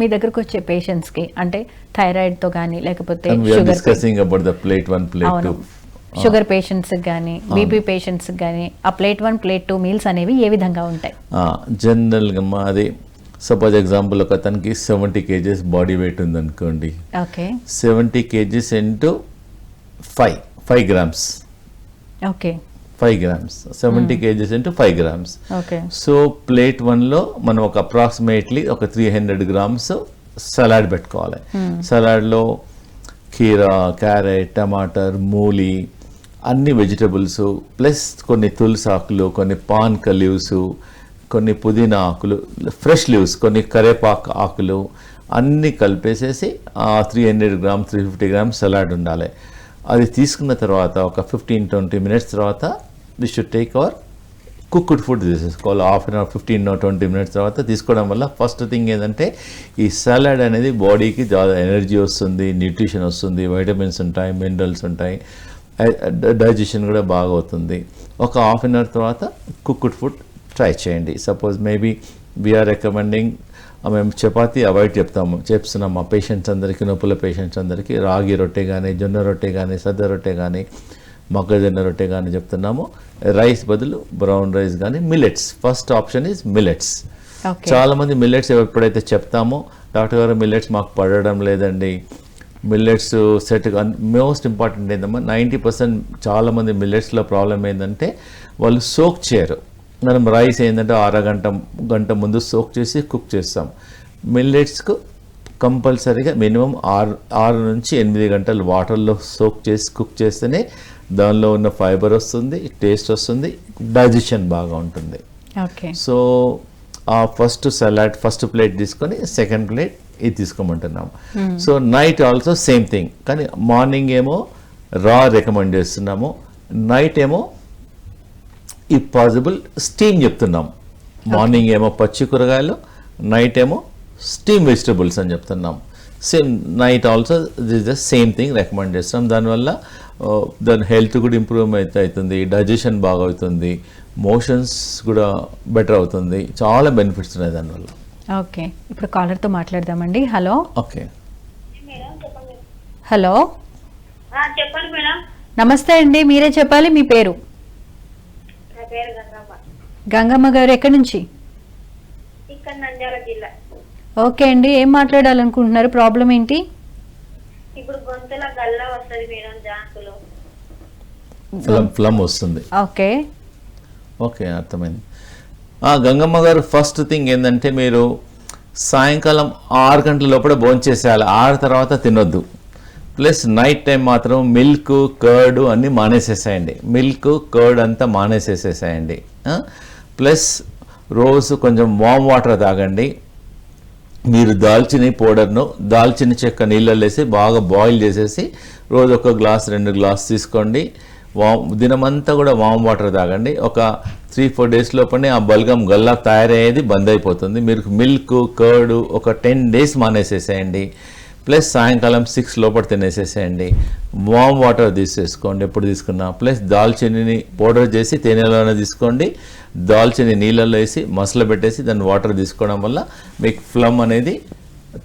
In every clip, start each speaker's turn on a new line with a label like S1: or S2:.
S1: మీ దగ్గరకు వచ్చే పేషెంట్స్కి అంటే థైరాయిడ్తో కానీ లేకపోతే
S2: And we are
S1: sugar patients కానీ బీపీ పేషెంట్స్ కానీ ఆ plate one plate two meals అనేవి ఏ విధంగా ఉంటాయి?
S2: జనరల్గా మాది సపోజ్ ఎగ్జాంపుల్ ఒక అతనికి సెవెంటీ కేజెస్ బాడీ వెయిట్ ఉందనుకోండి.
S1: Okay.
S2: Seventy kgs into five five grams
S1: okay.
S2: Five grams seventy kgs into five grams
S1: okay
S2: so plate వన్లో మనం ఒక అప్రాక్సిమేట్లీ ఒక త్రీ హండ్రెడ్ గ్రామ్స్ సలాడ్ పెట్టుకోవాలి. సలాడ్లో కీరా క్యారెట్ టమాటర్ మూలి అన్ని వెజిటబుల్స్ ప్లస్ కొన్ని తులసి ఆకులు కొన్ని పాన్క లీవ్స్ కొన్ని పుదీనా ఆకులు ఫ్రెష్ లీవ్స్ కొన్ని కరేపాకు ఆకులు అన్నీ కలిపేసేసి ఆ three hundred gram three fifty gram salad ఉండాలి. అది తీసుకున్న తర్వాత ఒక ఫిఫ్టీన్ ట్వంటీ మినిట్స్ తర్వాత this should take our cooked food. తీసేసుకోవాలి half an hour fifteen twenty minutes తర్వాత తీసుకోవడం వల్ల ఫస్ట్ థింగ్ ఏంటంటే ఈ సలాడ్ అనేది బాడీకి చాలా ఎనర్జీ వస్తుంది న్యూట్రిషన్ వస్తుంది వైటమిన్స్ ఉంటాయి మినరల్స్ ఉంటాయి డైజెషన్ కూడా బాగా అవుతుంది. ఒక హాఫ్ అన్ అవర్ తర్వాత కుక్డ్ ఫుడ్ ట్రై చేయండి. Suppose maybe we are recommending మేము చపాతీ అవాయిడ్ చెప్తాము చెప్తున్నాం మా పేషెంట్స్ అందరికీ నొప్పుల పేషెంట్స్ అందరికీ రాగి రొట్టె కానీ జొన్న రొట్టె కానీ సద్ద రొట్టె కానీ మొక్కజొన్న రొట్టె కానీ చెప్తున్నాము. రైస్ బదులు బ్రౌన్ రైస్ కానీ millets first option is millets చాలా మంది మిల్లెట్స్ ఎప్పుడైతే చెప్తామో డాక్టర్ గారు మిల్లెట్స్ మాకు పడడం లేదండి. మిల్లెట్స్ సెట్ మోస్ట్ ఇంపార్టెంట్ ఏంటమ్మా నైంటీ పర్సెంట్ చాలా మంది మిల్లెట్స్లో ప్రాబ్లం ఏంటంటే వాళ్ళు సోక్ చేయరు. మనం రైస్ ఏంటంటే అరగంట గంట ముందు సోక్ చేసి కుక్ చేస్తాం. మిల్లెట్స్కు కంపల్సరీగా మినిమం ఆరు ఆరు నుంచి ఎనిమిది గంటలు వాటర్లో సోక్ చేసి కుక్ చేస్తేనే దానిలో ఉన్న ఫైబర్ వస్తుంది టేస్ట్ వస్తుంది డైజెషన్ బాగా ఉంటుంది.
S1: ఓకే.
S2: సో ఆ ఫస్ట్ సలాడ్ ఫస్ట్ ప్లేట్ తీసుకొని సెకండ్ ప్లేట్ ఇది తీసుకోమంటున్నాం. So night also same thing. కానీ మార్నింగ్ ఏమో రా రికమెండ్ చేస్తున్నాము. నైట్ ఏమో ఈ పాసిబుల్ స్టీమ్ చెప్తున్నాం. మార్నింగ్ ఏమో పచ్చి కూరగాయలు నైట్ ఏమో స్టీమ్ వెజిటబుల్స్ అని చెప్తున్నాం. Same night also this the same thing recommend చేస్తాం. దానివల్ల ఆ, దాని హెల్త్ కూడా ఇంప్రూవ్ అయితే అవుతుంది. డైజెషన్ బాగా అవుతుంది. మోషన్స్ కూడా బెటర్ అవుతుంది. చాలా బెనిఫిట్స్ ఉన్నాయి దానివల్ల.
S1: ఓకే ఇప్పుడు కాలర్తో మాట్లాడదామండి. హలో
S2: ఓకే
S3: మేడం చెప్పండి
S1: హలో
S3: చెప్పండి మేడం.
S1: నమస్తే అండి. మీరే చెప్పాలి? మీ పేరు?
S3: నా పేరు గంగమ్మ.
S1: గంగమ్మ గారు ఎక్కడి నుంచి?
S3: ఇక్కడ నంద్యాల జిల్లా.
S1: ఓకే అండి ఏం మాట్లాడాలనుకుంటున్నారు? ప్రాబ్లం ఏంటి?
S3: ఇప్పుడు గొంతుల గల్ల వస్తది మేడం జాంకులు.
S2: ఫ్లమ్ ఫ్లమ్ వస్తుంది.
S1: ఓకే.
S2: ఓకే అర్థమైంది. ఆ, గంగమ్మ గారు ఫస్ట్ థింగ్ ఏంటంటే మీరు సాయంకాలం ఆరు గంటల లోపల భోంచేసేయాలి ఆరు తర్వాత తినొద్దు. ప్లస్ నైట్ టైం మాత్రం మిల్క్ కర్డ్ అన్నీ మానేసేసేయండి. మిల్క్ కర్డ్ అంతా మానేసేసేసేయండి. ఆ? ప్లస్ రోజు కొంచెం వామ్ వాటర్ తాగండి. మీరు దాల్చిన పౌడర్ను దాల్చిన చెక్క నీళ్ళలో వేసి బాగా బాయిల్ చేసేసి రోజు ఒక గ్లాస్ రెండు గ్లాస్ తీసుకోండి. వామ్ దినమంతా కూడా వామ్ వాటర్ తాగండి. ఒక త్రీ ఫోర్ డేస్ లోపలనే ఆ బల్గం గల్లా తయారయ్యేది బంద్ అయిపోతుంది. మీరు మిల్క్ కర్డ్ ఒక టెన్ డేస్ మానేసేసేయండి. ప్లస్ సాయంకాలం సిక్స్ లోపల తినేసేసేయండి. వామ్ వాటర్ తీసేసుకోండి ఎప్పుడు తీసుకున్నా. ప్లస్ దాల్చిని పౌడర్ చేసి తేనెలోనే తీసుకోండి. దాల్చిని నీళ్ళల్లో వేసి మసలు పెట్టేసి దాన్ని వాటర్ తీసుకోవడం వల్ల మీకు ఫ్లమ్ అనేది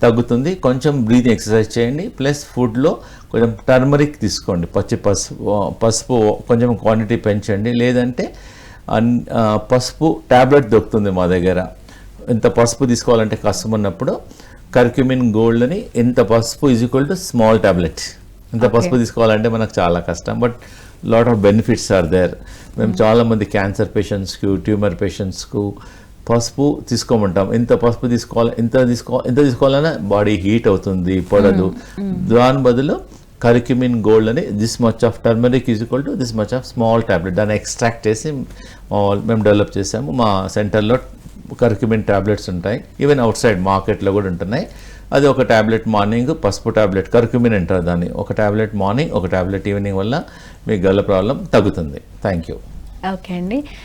S2: తగ్గుతుంది. కొంచెం బ్రీతింగ్ ఎక్సర్సైజ్ చేయండి. ప్లస్ ఫుడ్లో కొంచెం టర్మరిక్ తీసుకోండి. పచ్చి పసుపు పసుపు కొంచెం క్వాంటిటీ పెంచండి. లేదంటే పసుపు ట్యాబ్లెట్ దొరుకుతుంది మా దగ్గర. ఇంత పసుపు తీసుకోవాలంటే కష్టం ఉన్నప్పుడు కర్క్యూమిన్ గోల్డ్ అని ఇంత పసుపు is equal to small tablet ఇంత పసుపు తీసుకోవాలంటే మనకు చాలా కష్టం. But lot of benefits are there మేము చాలా మంది క్యాన్సర్ పేషెంట్స్కు ట్యూమర్ పేషెంట్స్కు పసుపు తీసుకోమంటాం. ఇంత పసుపు తీసుకోవాలి ఇంత తీసుకో ఇంత తీసుకోవాలన్నా బాడీ హీట్ అవుతుంది పడదు. దాని బదులు కరిక్యుమిన్ గోల్డ్ అని this much of turmeric is equal to this much of small tablet దాన్ని ఎక్స్ట్రాక్ట్ చేసి మేము డెవలప్ చేసాము. మా సెంటర్లో కర్క్యుమిన్ ట్యాబ్లెట్స్ ఉంటాయి. ఈవెన్ అవుట్ సైడ్ మార్కెట్లో కూడా ఉంటున్నాయి. అది ఒక ట్యాబ్లెట్ మార్నింగ్ పసుపు ట్యాబ్లెట్ కర్క్యుమిన్ అంటారు దాన్ని. ఒక ట్యాబ్లెట్ మార్నింగ్ ఒక ట్యాబ్లెట్ ఈవినింగ్ వల్ల మీ గల్ల ప్రాబ్లం తగ్గుతుంది. థ్యాంక్ యూ
S1: ఓకే అండి.